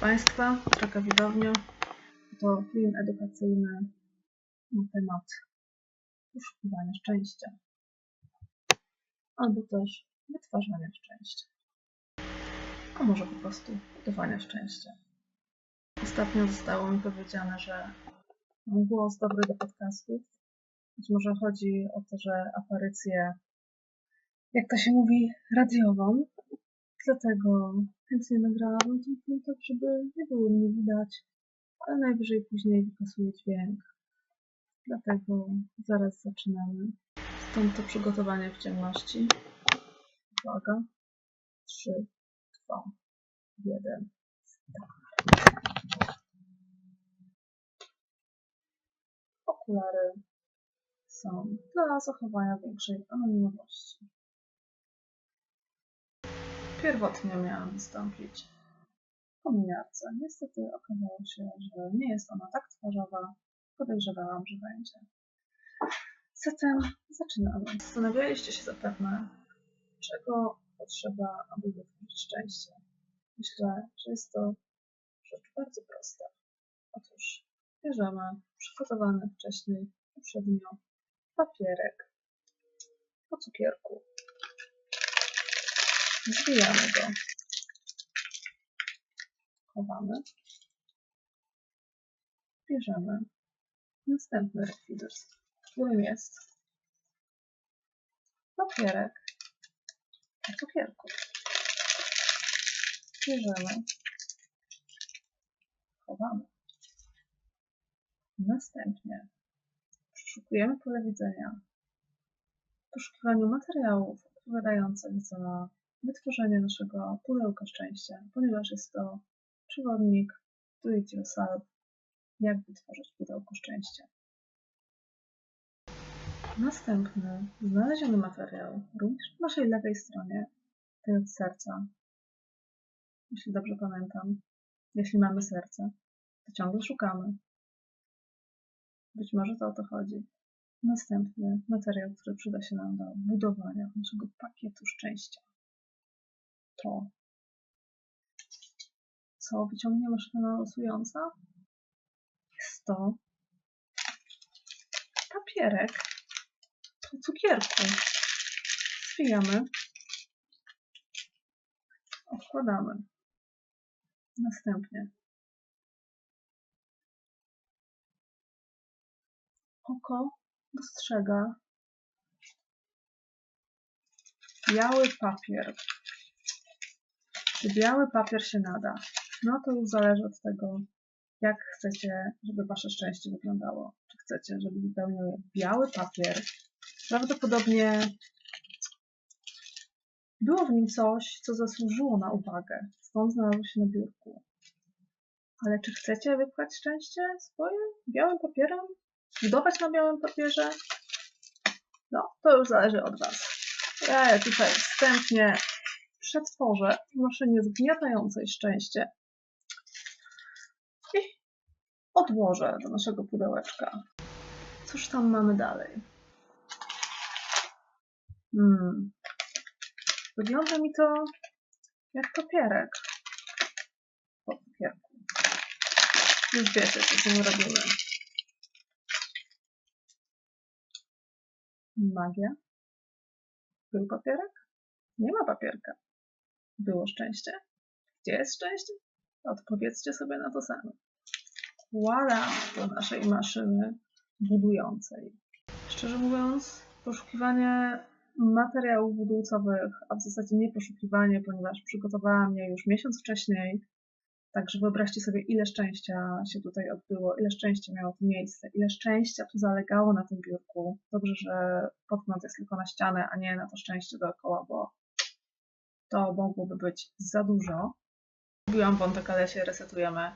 Proszę Państwa, taka widownia to film edukacyjny na temat poszukiwania szczęścia albo też wytwarzania szczęścia, a może po prostu budowania szczęścia. Ostatnio zostało mi powiedziane, że mam głos dobry do podcastów. Być może chodzi o to, że aparycję, jak to się mówi, radiową. Dlatego chętnie nagrałabym ten film tak, żeby nie było mnie widać, ale najwyżej później wypasuję dźwięk. Dlatego zaraz zaczynamy. Stąd to przygotowanie w ciemności. Uwaga. 3, 2, 1. Okulary są dla zachowania większej anonimowości. Pierwotnie miałam wystąpić w kominiarce. Niestety okazało się, że nie jest ona tak twarzowa. Podejrzewałam, że będzie. Zatem zaczynamy. Zastanawialiście się zapewne, czego potrzeba, aby wytworzyć szczęście. Myślę, że jest to rzecz bardzo prosta. Otóż bierzemy przygotowany wcześniej, poprzednio papierek po cukierku. Zwijamy go. Chowamy. Bierzemy następny rekwizyt, którym jest papierek po cukierku. Bierzemy. Chowamy. Następnie przeszukujemy pole widzenia w poszukiwaniu materiałów odpowiadających za wytworzenie naszego pudełka szczęścia, ponieważ jest to przewodnik do it yourself, jak wytworzyć pudełko szczęścia. Następny znaleziony materiał, również w naszej lewej stronie, tej od serca. Jeśli dobrze pamiętam, jeśli mamy serce, to ciągle szukamy. Być może to o to chodzi. Następny materiał, który przyda się nam do budowania naszego pakietu szczęścia. To. Co wyciągnie maszyna losująca? Jest to papierek po cukierku. Zwijamy. Odkładamy. Następnie oko dostrzega biały papier. Czy biały papier się nada? No to już zależy od tego, jak chcecie, żeby wasze szczęście wyglądało. Czy chcecie, żeby wypełniał je biały papier? Prawdopodobnie było w nim coś, co zasłużyło na uwagę, stąd znalazło się na biurku. Ale czy chcecie wypchać szczęście swoje białym papierem? Budować na białym papierze? No, to już zależy od Was. Ja tutaj wstępnie przetworzę w maszynie zgniatającej szczęście i odłożę do naszego pudełeczka. Cóż tam mamy dalej? Hmm. Wygląda mi to jak papierek. Po papierku. Już wiecie, co z nim robimy. Magia? Był papierek? Nie ma papierka. Było szczęście? Gdzie jest szczęście? Odpowiedzcie sobie na to sami. Wkładam do naszej maszyny budującej. Szczerze mówiąc, poszukiwanie materiałów budulcowych, a w zasadzie nie poszukiwanie, ponieważ przygotowałam je już miesiąc wcześniej. Także wyobraźcie sobie, ile szczęścia się tutaj odbyło, ile szczęścia miało tu miejsce, ile szczęścia tu zalegało na tym biurku. Dobrze, że podgląd jest tylko na ścianę, a nie na to szczęście dookoła, bo to mogłoby być za dużo. Mówiłam wątek, ale się resetujemy.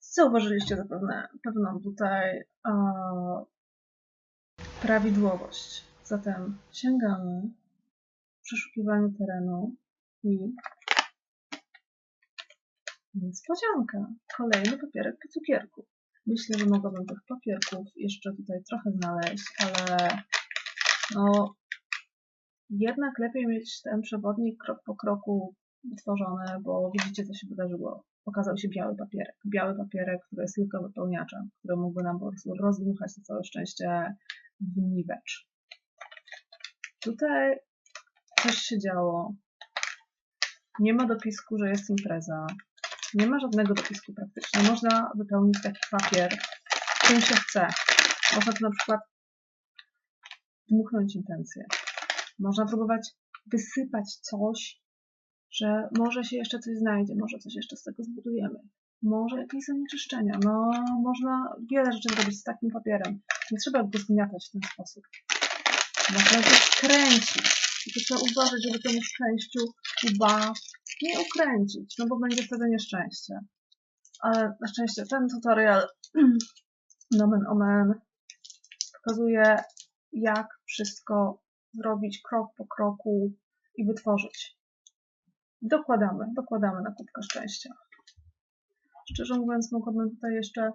Zauważyliście zapewne pewną tutaj uh, prawidłowość. Zatem sięgamy w przeszukiwaniu terenu i niespodzianka. Kolejny papierek po cukierku. Myślę, że mogłabym tych papierków jeszcze tutaj trochę znaleźć, ale no jednak lepiej mieć ten przewodnik krok po kroku wytworzone, bo widzicie, co się wydarzyło. Pokazał się biały papierek. Biały papierek, który jest tylko wypełniaczem, który mógłby nam po prostu rozdmuchać to całe szczęście w niwecz. Tutaj coś się działo. Nie ma dopisku, że jest impreza. Nie ma żadnego dopisku praktycznie. Można wypełnić taki papier, czym się chce. Można tu na przykład dmuchnąć intencję. Można próbować wysypać coś, że może się jeszcze coś znajdzie, może coś jeszcze z tego zbudujemy. Może jakieś zanieczyszczenia. No, można wiele rzeczy zrobić z takim papierem. Nie trzeba go zgniatać w ten sposób. Można go skręcić. Tylko trzeba uważać, żeby temu szczęściu łba nie ukręcić, no bo będzie wtedy nieszczęście. Ale na szczęście ten tutorial nomen omen pokazuje, jak wszystko zrobić krok po kroku i wytworzyć. Dokładamy, dokładamy na kubkę szczęścia. Szczerze mówiąc, mogłabym tutaj jeszcze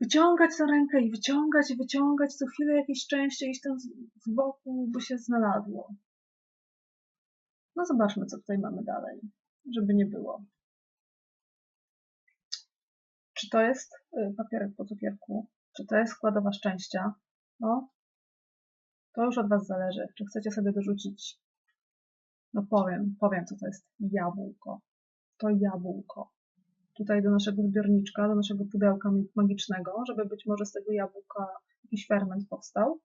wyciągać tę rękę i wyciągać i wyciągać co chwilę jakieś szczęście gdzieś tam z boku by się znalazło. No zobaczmy, co tutaj mamy dalej, żeby nie było. Czy to jest y, papierek po cukierku? Czy to jest składowa szczęścia? No, to już od Was zależy. Czy chcecie sobie dorzucić, no powiem, powiem co to jest jabłko. To jabłko. Tutaj do naszego zbiorniczka, do naszego pudełka magicznego, żeby być może z tego jabłka jakiś ferment powstał.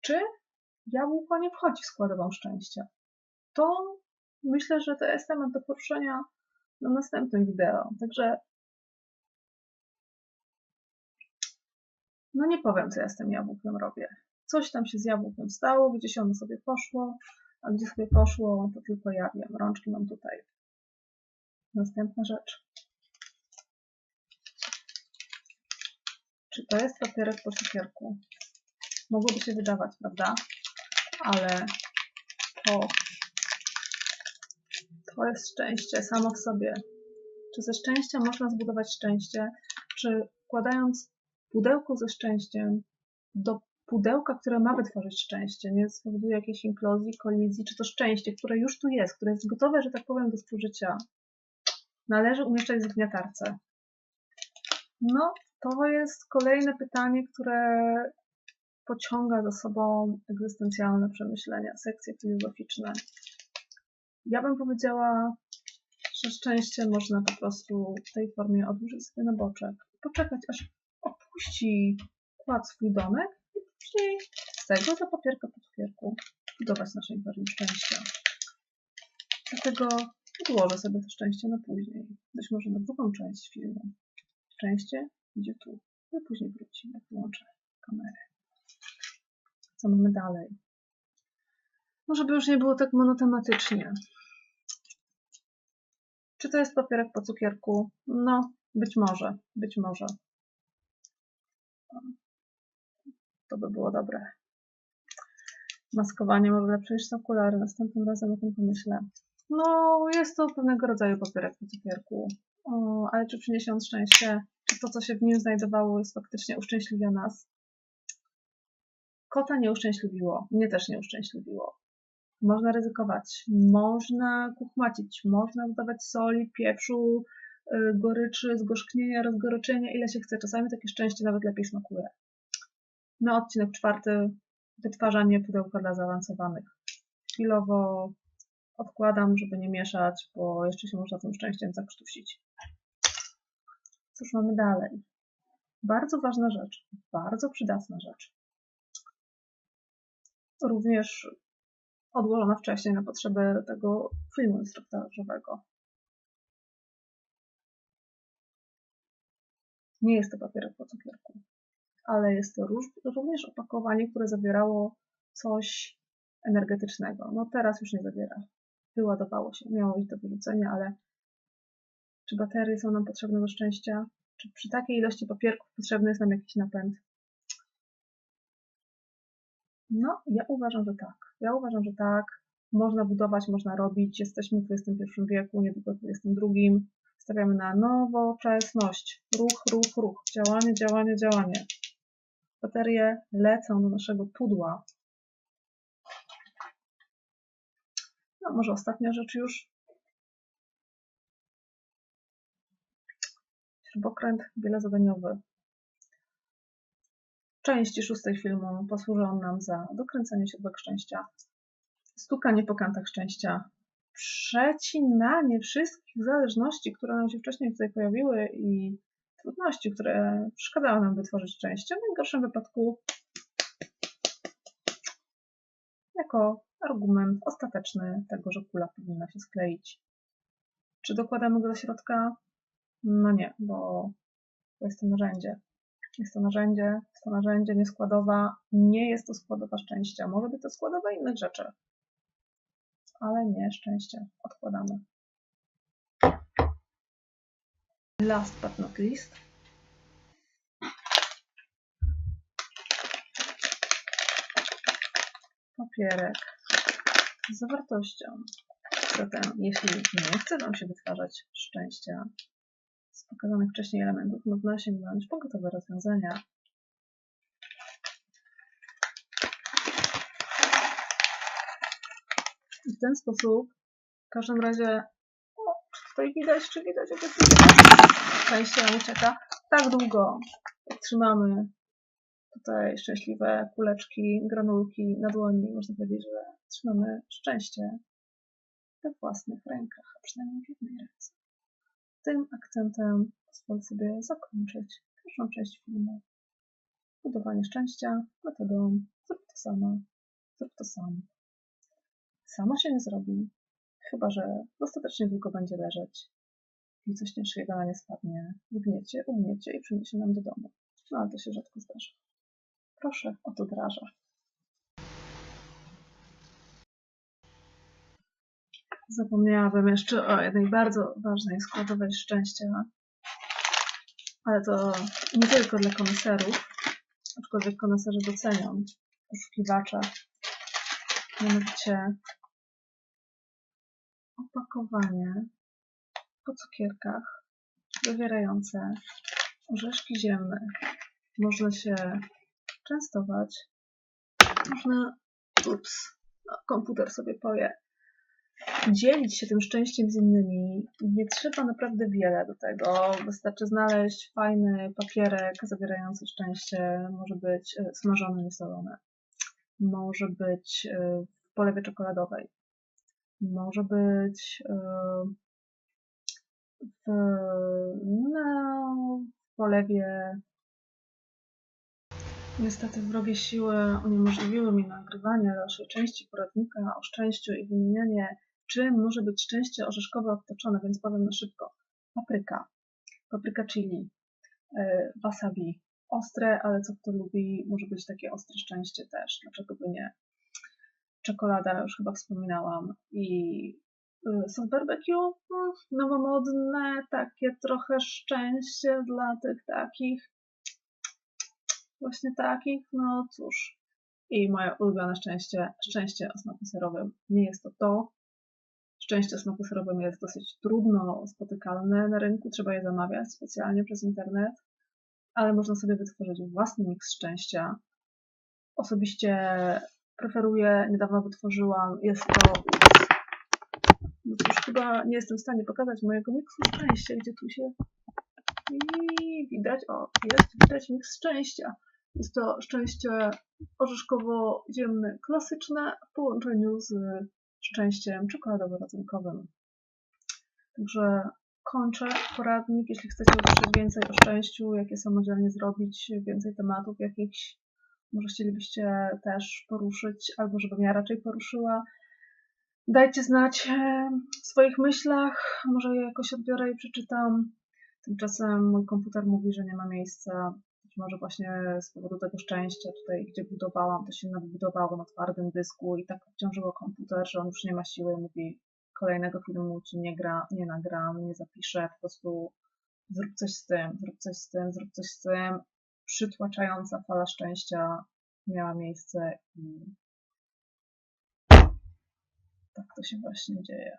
Czy jabłko nie wchodzi w składową szczęścia? To myślę, że to jest temat do poruszenia na następnym wideo. Także no nie powiem, co ja z tym jabłkiem robię coś tam się z jabłkiem stało, gdzieś ono sobie poszło, a gdzie sobie poszło, to tylko ja wiem. Rączki mam tutaj. Następna rzecz. Czy to jest papierek po cukierku? Mogłoby się wydawać, prawda? Ale to, to jest szczęście samo w sobie. Czy ze szczęścia można zbudować szczęście? Czy wkładając pudełko ze szczęściem do pudełka, które ma wytworzyć szczęście, nie spowoduje jakiejś implozji, kolizji, czy to szczęście, które już tu jest, które jest gotowe, że tak powiem, do spożycia, należy umieszczać w zgniatarce. No, to jest kolejne pytanie, które pociąga za sobą egzystencjalne przemyślenia, sekcje filozoficzne. Ja bym powiedziała, że szczęście można po prostu w tej formie odłożyć sobie na boczek, poczekać aż opuści kład swój domek Z tego do papierka po cukierku budować nasze imperium szczęścia. Dlatego odłożę sobie to szczęście na później. Być może na drugą część filmu. Szczęście idzie tu. No i później wróci, jak wyłączę kamerę. Co mamy dalej? No, żeby już nie było tak monotematycznie. Czy to jest papierek po cukierku? No, być może, być może to by było dobre. Maskowanie może lepsze niż okulary. Następnym razem o tym pomyślę. No, jest to pewnego rodzaju papierek po cukierku. O, ale czy przyniesie on szczęście? Czy to, co się w nim znajdowało, jest faktycznie uszczęśliwia nas? Kota nie uszczęśliwiło. Mnie też nie uszczęśliwiło. Można ryzykować. Można kuchmacić. Można dodawać soli, pieprzu, y, goryczy, zgorzknienia, rozgoryczenia, ile się chce. Czasami takie szczęście nawet lepiej smakuje. Na odcinek czwarty wytwarzanie pudełka dla zaawansowanych. Chwilowo odkładam, żeby nie mieszać, bo jeszcze się można tym szczęściem zakrztusić. Cóż mamy dalej? Bardzo ważna rzecz, bardzo przydatna rzecz. Również odłożona wcześniej na potrzeby tego filmu instruktażowego. Nie jest to papierek po cukierku ale jest to również opakowanie, które zawierało coś energetycznego. No teraz już nie zawiera. Wyładowało się, miało iść do wyrzucenia, ale czy baterie są nam potrzebne do szczęścia? Czy przy takiej ilości papierków potrzebny jest nam jakiś napęd? No, ja uważam, że tak. Ja uważam, że tak. Można budować, można robić. Jesteśmy w XXI wieku, niedługo w XXI. Stawiamy na nowoczesność. Ruch, ruch, ruch. Działanie, działanie, działanie. Baterie lecą do naszego pudła. No, może ostatnia rzecz już. Śrubokręt wielozadaniowy. W części szóstej filmu posłuży on nam za dokręcanie śrubek szczęścia, stukanie po kantach szczęścia, przecinanie wszystkich zależności, które nam się wcześniej tutaj pojawiły i trudności, które przeszkadzały nam wytworzyć szczęście. W najgorszym wypadku jako argument ostateczny tego, że kula powinna się skleić. Czy dokładamy go do środka? No nie, bo to jest to narzędzie. Jest to narzędzie, jest to narzędzie nieskładowa, nie jest to składowa szczęścia. Może być to składowa innych rzeczy, ale nie szczęście. Odkładamy. Last but not least. Papierek z zawartością. Zatem, jeśli nie chce Wam się wytwarzać szczęścia z pokazanych wcześniej elementów, można sięgnąć po gotowe rozwiązania. I w ten sposób, w każdym razie, tutaj widać, czy widać, jak jest szczęście ucieka tak długo, jak trzymamy tutaj szczęśliwe kuleczki, granulki na dłoni, można powiedzieć, że trzymamy szczęście we własnych rękach, a przynajmniej w jednej ręce. Tym akcentem pozwolę sobie zakończyć pierwszą część filmu. Budowanie szczęścia metodą zrób to sama, zrób to sam. Samo się nie zrobi, chyba że dostatecznie długo będzie leżeć i coś ciężkiego na nie spadnie, zgniecie, ugniecie i przyniesie nam do domu. No ale to się rzadko zdarza. Proszę, oto draża. Zapomniałabym jeszcze o jednej bardzo ważnej składowej szczęścia, ale to nie tylko dla koneserów, aczkolwiek koneserzy docenią poszukiwacze. Mianowicie opakowanie po cukierkach zawierające orzeszki ziemne. Można się częstować. Można, ups, no, komputer sobie poje, dzielić się tym szczęściem z innymi. Nie trzeba naprawdę wiele do tego. Wystarczy znaleźć fajny papierek zawierający szczęście. Może być e, smażone, niesolone. Może być e, w polewie czekoladowej. Może być e, w, no, w polewie. Niestety wrogie siły uniemożliwiły mi nagrywanie dalszej części poradnika o szczęściu i wymienianie, czym może być szczęście orzeszkowe obtoczone, więc powiem na szybko. Papryka, papryka chili, e, wasabi, ostre, ale co kto lubi, może być takie ostre szczęście też, dlaczego by nie. Czekolada, już chyba wspominałam, i e, sos barbecue, mm, nowomodne, takie trochę szczęście dla tych takich właśnie takich, no cóż. I moje ulubione szczęście, szczęście o smaku serowym. Nie jest to to. Szczęście o smaku serowym jest dosyć trudno spotykalne na rynku, trzeba je zamawiać specjalnie przez internet, ale można sobie wytworzyć własny miks szczęścia. Osobiście preferuję, niedawno wytworzyłam, jest to no cóż, chyba nie jestem w stanie pokazać mojego miksu szczęścia, gdzie tu się i widać, o, jest widać miks szczęścia. Jest to szczęście orzeszkowo-ziemne klasyczne w połączeniu z szczęściem czekoladowo-rodzynkowym. Także kończę poradnik. Jeśli chcecie usłyszeć więcej o szczęściu, jakie samodzielnie zrobić, więcej tematów jakichś, może chcielibyście też poruszyć, albo żebym ja raczej poruszyła, dajcie znać w swoich myślach, może je jakoś odbiorę i przeczytam. Tymczasem mój komputer mówi, że nie ma miejsca być może właśnie z powodu tego szczęścia tutaj, gdzie budowałam, to się nadbudowało na twardym dysku i tak obciążyło komputer, że on już nie ma siły, mówi kolejnego filmu ci nie gra, nie nagram, nie zapiszę, po prostu zrób coś z tym, zrób coś z tym, zrób coś z tym. Przytłaczająca fala szczęścia miała miejsce i tak to się właśnie dzieje.